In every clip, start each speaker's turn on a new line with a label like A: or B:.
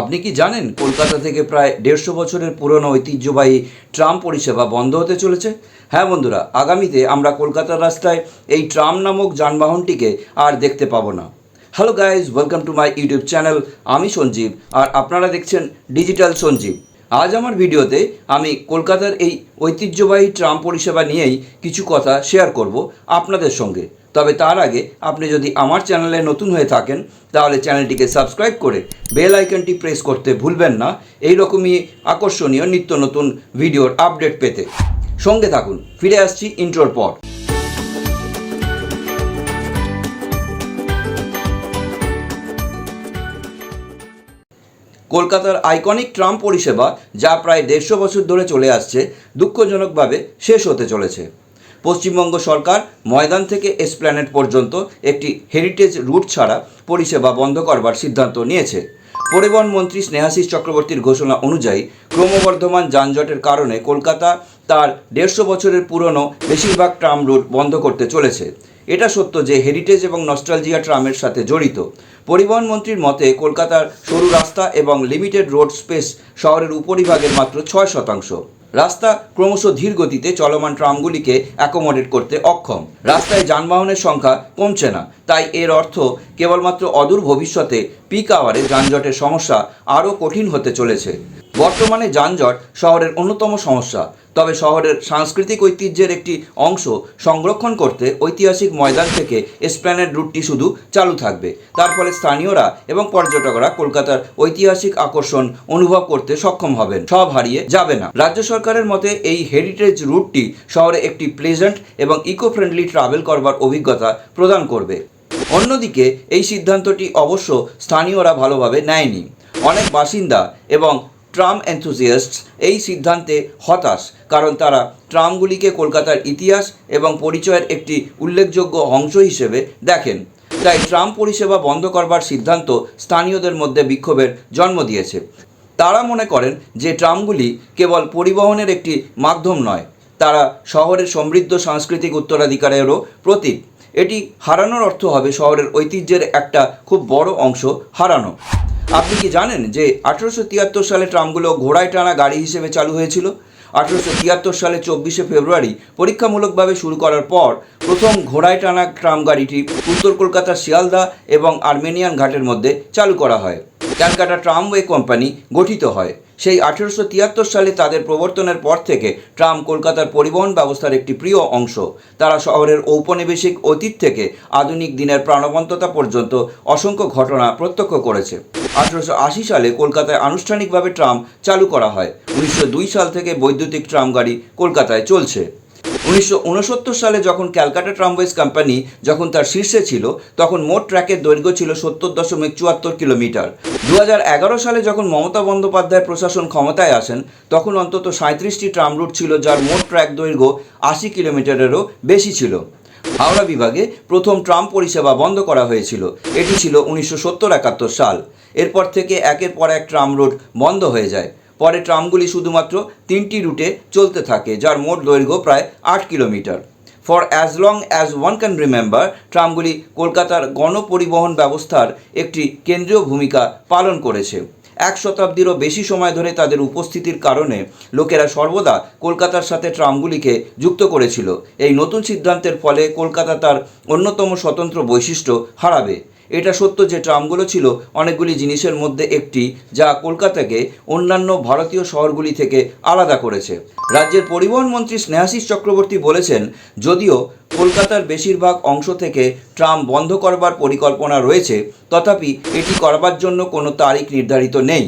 A: আপনি কি জানেন কলকাতা থেকে প্রায় দেড়শো বছরের পুরনো ঐতিহ্যবাহী ট্রাম পরিষেবা বন্ধ হতে চলেছে? হ্যাঁ বন্ধুরা, আগামীতে আমরা কলকাতার রাস্তায় এই ট্রাম নামক যানবাহনটিকে আর দেখতে পাবো না। Hello guys welcome to my YouTube channel আমি সঞ্জীব, আর আপনারা দেখছেন ডিজিটাল সঞ্জীব। আজ আমার ভিডিওতে আমি কলকাতার এই ঐতিহ্যবাহী ট্রাম পরিষেবা নিয়েই কিছু কথা শেয়ার করব আপনাদের সঙ্গে। তবে তার আগে আপনি যদি আমার চ্যানেলে নতুন হয়ে থাকেন, তাহলে চ্যানেলটিকে সাবস্ক্রাইব করে বেল আইকনটি প্রেস করতে ভুলবেন না। এই রকমই আকর্ষণীয় নিত্য নতুন ভিডিওর আপডেট পেতে। সঙ্গে থাকুন, ফিরে আসছি ইন্ট্রোর পর। কলকাতার আইকনিক ট্রাম পরিষেবা, যা প্রায় দেড়শো বছর ধরে চলে আসছে, দুঃখজনকভাবে শেষ হতে চলেছে। পশ্চিমবঙ্গ সরকার ময়দান থেকে এসপ্ল্যানেট পর্যন্ত একটি হেরিটেজ রুট ছাড়া পরিষেবা বন্ধ করবার সিদ্ধান্ত নিয়েছে। পরিবহন মন্ত্রী স্নেহাশিস চক্রবর্তীর ঘোষণা অনুযায়ী ক্রমবর্ধমান যানজটের কারণে কলকাতা তার দেড়শো বছরের পুরনো বেশিরভাগ ট্রাম রুট বন্ধ করতে চলেছে। এটা সত্য যে হেরিটেজ এবং নস্টালজিয়া ট্রামের সাথে জড়িত। পরিবহন মন্ত্রীর মতে কলকাতার সরু রাস্তা এবং লিমিটেড রোড স্পেস শহরের উপরিভাগের মাত্র ছয় শতাংশ। রাস্তা ক্রমশ ধীর গতিতে চলমান ট্রামগুলিকে অ্যাকোমোডেট করতে অক্ষম। রাস্তায় যানবাহনের সংখ্যা কমছে না। তাই এর অর্থ কেবলমাত্র অদূর ভবিষ্যতে পিক আওয়ারে যানজটের সমস্যা আরও কঠিন হতে চলেছে। বর্তমানে যানজট শহরের অন্যতম সমস্যা, তবে শহরের সাংস্কৃতিক ঐতিহ্যের একটি অংশ সংরক্ষণ করতে ঐতিহাসিক ময়দান থেকে এসপ্ল্যানেড রুটটি শুধু চালু থাকবে। তার ফলে স্থানীয়রা এবং পর্যটকরা কলকাতার ঐতিহাসিক আকর্ষণ অনুভব করতে সক্ষম হবেন। সব হারিয়ে যাবে না। রাজ্য সরকারের মতে, এই হেরিটেজ রুটটি শহরে একটি প্লেজেন্ট এবং ইকো ফ্রেন্ডলি ট্রাভেল করবার অভিজ্ঞতা প্রদান করবে। অন্যদিকে, এই সিদ্ধান্তটি অবশ্য স্থানীয়রা ভালোভাবে নেয়নি। অনেক বাসিন্দা এবং ট্রাম এনথুজিয়াস্টস এই সিদ্ধান্তে হতাশ, কারণ তারা ট্রামগুলিকে কলকাতার ইতিহাস এবং পরিচয়ের একটি উল্লেখযোগ্য অংশ হিসেবে দেখেন। তাই ট্রাম পরিষেবা বন্ধ করবার সিদ্ধান্ত স্থানীয়দের মধ্যে বিক্ষোভের জন্ম দিয়েছে। তারা মনে করেন যে ট্রামগুলি কেবল পরিবহনের একটি মাধ্যম নয়, তারা শহরের সমৃদ্ধ সাংস্কৃতিক উত্তরাধিকারেরও প্রতীক। এটি হারানোর অর্থ হবে শহরের ঐতিহ্যের একটা খুব বড় অংশ হারানো। আপনি কি জানেন যে আঠেরোশো তিয়াত্তর সালে ট্রামগুলো ঘোড়ায় টানা গাড়ি হিসেবে চালু হয়েছিল? আঠেরোশো তিয়াত্তর সালে চব্বিশে ফেব্রুয়ারি পরীক্ষামূলকভাবে শুরু করার পর প্রথম ঘোড়ায় টানা ট্রাম গাড়িটি উত্তর কলকাতার শিয়ালদা এবং আর্মেনিয়ান ঘাটের মধ্যে চালু করা হয়। ক্যালকাটা ট্রামওয়ে কোম্পানি গঠিত হয়। সেই আঠেরোশো তিয়াত্তর সালে তাদের প্রবর্তনের পর থেকে ট্রাম কলকাতার পরিবহন ব্যবস্থার একটি প্রিয় অংশ। তারা শহরের ঔপনিবেশিক অতীত থেকে আধুনিক দিনের প্রাণবন্ততা পর্যন্ত অসংখ্য ঘটনা প্রত্যক্ষ করেছে। আঠেরোশো আশি সালে কলকাতায় আনুষ্ঠানিকভাবে ট্রাম চালু করা হয়। উনিশশো দুই সাল থেকে বৈদ্যুতিক ট্রাম গাড়ি কলকাতায় চলছে। উনিশশো উনসত্তর সালে যখন ক্যালকাটা ট্রামওয়েজ কোম্পানি যখন তার শীর্ষে ছিল, তখন মোট ট্র্যাকের দৈর্ঘ্য ছিল সত্তর দশমিক চুয়াত্তর কিলোমিটার। দু সালে যখন মমতা বন্দ্যোপাধ্যায় প্রশাসন ক্ষমতায় আসেন, তখন অন্তত সাঁত্রিশটি ট্রাম রুট ছিল যার মোট ট্র্যাক দৈর্ঘ্য আশি কিলোমিটারেরও বেশি ছিল। হাওড়া বিভাগে প্রথম ট্রাম পরিষেবা বন্ধ করা হয়েছিল। এটি ছিল উনিশশো সত্তর একাত্তর সাল। এরপর থেকে একের পর এক ট্রাম রুট বন্ধ হয়ে যায়। পরে ট্রামগুলি শুধুমাত্র তিনটি রুটে চলতে থাকে, যার মোট দৈর্ঘ্য প্রায় আট kilometre. For as long as one can remember ট্রামগুলি কলকাতার গণপরিবহন ব্যবস্থার একটি কেন্দ্রীয় ভূমিকা পালন করেছে। এক শতাব্দীরও বেশি সময় ধরে তাদের উপস্থিতির কারণে লোকেরা সর্বদা কলকাতার সাথে ট্রামগুলিকে যুক্ত করেছিল। এই নতুন সিদ্ধান্তের ফলে কলকাতা তার অন্যতম স্বতন্ত্র বৈশিষ্ট্য হারাবে। এটা সত্য যে ট্রামগুলো ছিল অনেকগুলি জিনিসের মধ্যে একটি, যা কলকাতাকে অন্যান্য ভারতীয় শহরগুলি থেকে আলাদা করেছে। রাজ্যের পরিবহন মন্ত্রী স্নেহাশিস চক্রবর্তী বলেছেন, যদিও কলকাতার বেশিরভাগ অংশ থেকে ট্রাম বন্ধ করবার পরিকল্পনা রয়েছে, তথাপি এটি করবার জন্য কোনো তারিখ নির্ধারিত নেই।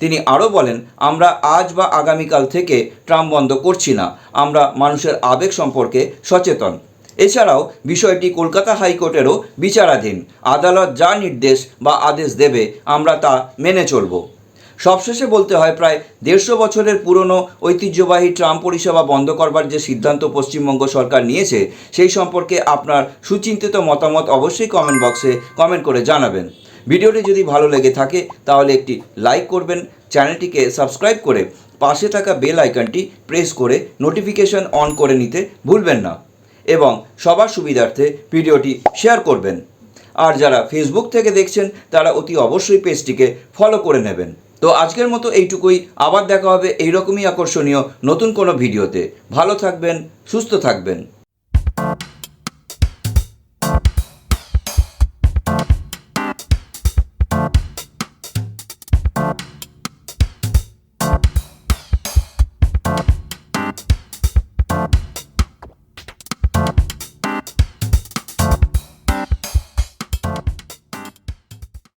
A: তিনি আরও বলেন, আমরা আজ বা আগামীকাল থেকে ট্রাম বন্ধ করছি না। আমরা মানুষের আবেগ সম্পর্কে সচেতন। এছাড়াও বিষয়টি কলকাতা হাইকোর্টেরও বিচারাধীন। আদালত যা নির্দেশ বা আদেশ দেবে, আমরা তা মেনে চলব। সবশেষে বলতে হয়, প্রায় দেড়শো বছরের পুরনো ঐতিহ্যবাহী ট্রাম পরিষেবা বন্ধ করবার যে সিদ্ধান্ত পশ্চিমবঙ্গ সরকার নিয়েছে, সেই সম্পর্কে আপনার সুচিন্তিত মতামত অবশ্যই কমেন্ট বক্সে কমেন্ট করে জানাবেন। ভিডিওটি যদি ভালো লেগে থাকে, তাহলে একটি লাইক করবেন, চ্যানেলটিকে সাবস্ক্রাইব করে পাশে থাকা বেল আইকনটি প্রেস করে নোটিফিকেশন অন করে নিতে ভুলবেন না। এবং সবার সুবিধার্থে ভিডিওটি শেয়ার করবেন। আর যারা ফেসবুক থেকে দেখছেন, তারা অতি অবশ্যই পেজটিকে ফলো করে নেবেন। তো আজকের মতো এইটুকুই। আবার দেখা হবে এইরকমই আকর্ষণীয় নতুন কোনো ভিডিওতে। ভালো থাকবেন, সুস্থ থাকবেন।